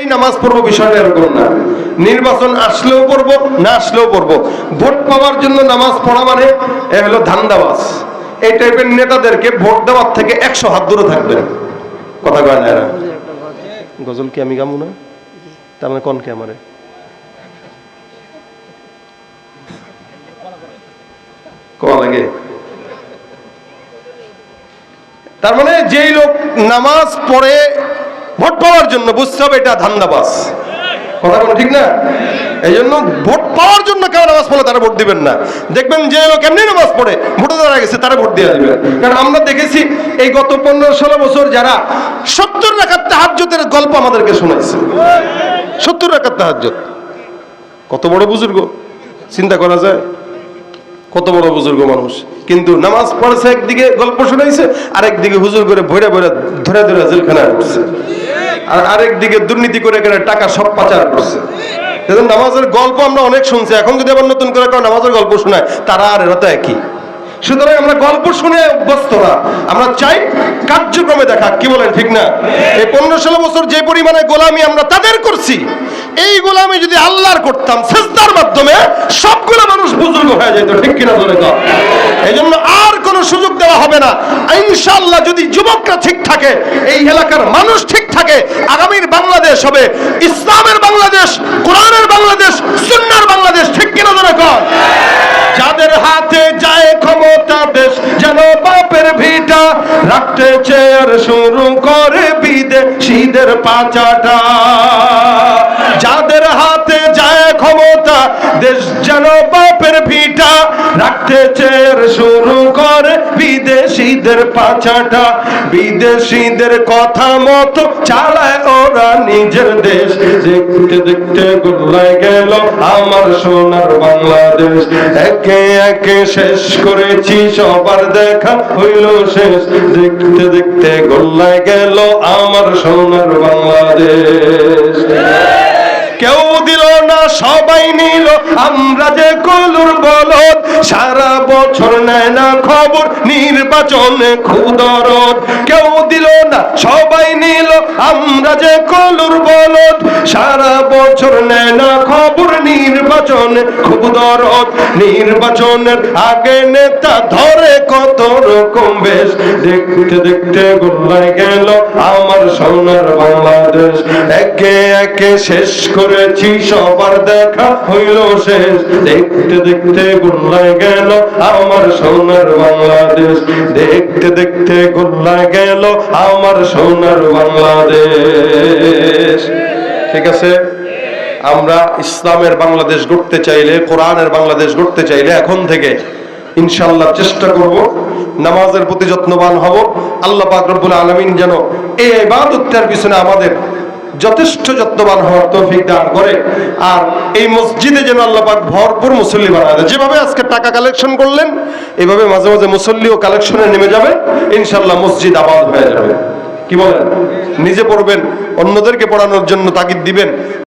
এই নামাজ পড়ব বিষয়টা এরকম না। নির্বাচন আসলেও পড়ব, না আসলেও পড়ব। ভোট পাওয়ার জন্য নামাজ পড়া মানে এ হলো ধান্দাবাজ। এই টাইপের নেতাদেরকে ভোট দেওয়ার থেকে একশো হাত দূরে থাকবেন কথা কয় না গজল কি আমি গামু না? তার মানে কোন কে আমারে লাগে? তার মানে যেই লোক নামাজ পড়ে ভোট পাওয়ার জন্য বুঝতে হবে এটা ধান্দাবাজ। কথা ঠিক না? এই জন্য ভোট পাওয়ার জন্য কেউ নামাজ পড়লে তারা ভোট দিবেন না। দেখবেন যে লোক এমনি নামাজ পড়ে, ভোটে দাঁড়া গেছে, তারা ভোট দিয়ে দিবেন কারণ আমরা দেখেছি এই গত পনেরো ষোলো বছর যারা সত্তর রাখার তাহাজ্যতের গল্প আমাদেরকে শোনাইছে। সত্তর রাখার তাহাজ্যত কত বড় বুজুর্গ, চিন্তা করা যায়? কত বড় বুজুর্গ মানুষ। কিন্তু নামাজ পড়েছে, একদিকে গল্প শোনাইছে, আরেকদিকে হুজুর করে ভৈরা ভৈরা ধরে ধরে জেলখানায় করছে আর আরেকদিকে দুর্নীতি করে এখানে টাকা সব পাচার করছে। নামাজের গল্প আমরা অনেক শুনছি, এখন যদি আবার নতুন করে কেউ নামাজের গল্প শোনায়, তারা আর এরা তো একই। সুতরাং আমরা গল্প শুনে অভ্যস্ত না। আমরা চাই কার্যক্রমে দেখা, কি বলেন, ঠিক না? এই পনেরো ষোলো বছর যে পরিমাণে গোলামি আমরা তাদের করছি, এই গোলামি যদি আল্লাহর করতাম, সেজদার মাধ্যমে সবগুলো মানুষ বুজুর্গ হয়ে যেত, ঠিক কিনা ধরে হবে না। ইনশাআল্লাহ যদি যুবকরা ঠিক থাকে, এই এলাকার মানুষ ঠিক থাকে, আগামীর বাংলাদেশ হবে। ইসলামের বাংলাদেশ, কোরআনের বাংলাদেশ, সুন্নার বাংলাদেশ, ঠিক কিনা ধরে কর যাদের হাতে যায় ক্ষমতা দেশ, যেন বাপের ভিটা রাখতে চেয়ার শুরু করে বিদেশিদের পাচাটা। যাদের হাতে যায় ক্ষমতা দেশ, যেন রাখতে শুরু করে বিদেশিদের বিদেশিদের কথা মতো চালায় ওরা নিজের দেশ। দেখতে দেখতে গোল্লায় গেল আমার সোনার বাংলাদেশ। একে একে শেষ করেছি, সবার দেখা হইল শেষ। দেখতে দেখতে গোল্লায় গেল আমার সোনার বাংলাদেশ। কেউ দিল আমরা যে কলুর সারা বছর নেয় না খবর, নির্বাচনে কেউ দিল না, সবাই নিল, আমরা যে কলুর বলদ, সারা বছর নেয় না খবর, নির্বাচনে খুব দরদ নির্বাচনের আগে নেতা ধরে কত বেশ। দেখতে দেখতে গেল আমার সোনার বাংলাদেশ। একে একে শেষ করেছি, সবার দেখা হইল শেষ। দেখতে দেখতে গেল আমার সোনার বাংলাদেশ। দেখতে দেখতে গেল আমার সোনার বাংলাদেশ। ঠিক আছে? আমরা ইসলামের বাংলাদেশ গড়তে চাইলে, কোরআনের বাংলাদেশ গড়তে চাইলে এখন থেকে ইনশাল্লাহ চেষ্টা করব নামাজের প্রতি যত্নবান হব। আল্লাহ পাক রব্বুল আলামিন যেন এই ইবাদতটার পিছনে আমাদের যথেষ্ট যত্নবান হওয়ার তৌফিক দান করে। আর এই মসজিদে যেন আল্লাহ পাক ভরপুর মুসল্লি বানায়। যেভাবে আজকে টাকা কালেকশন করলেন এইভাবে মাঝে মাঝে মুসল্লিও কালেকশনে নেমে যাবে। ইনশাল্লাহ মসজিদ আবাদ হয়ে যাবে। কি বলেন? নিজে পড়বেন, অন্যদেরকে পড়ানোর জন্য তাগিদ দিবেন।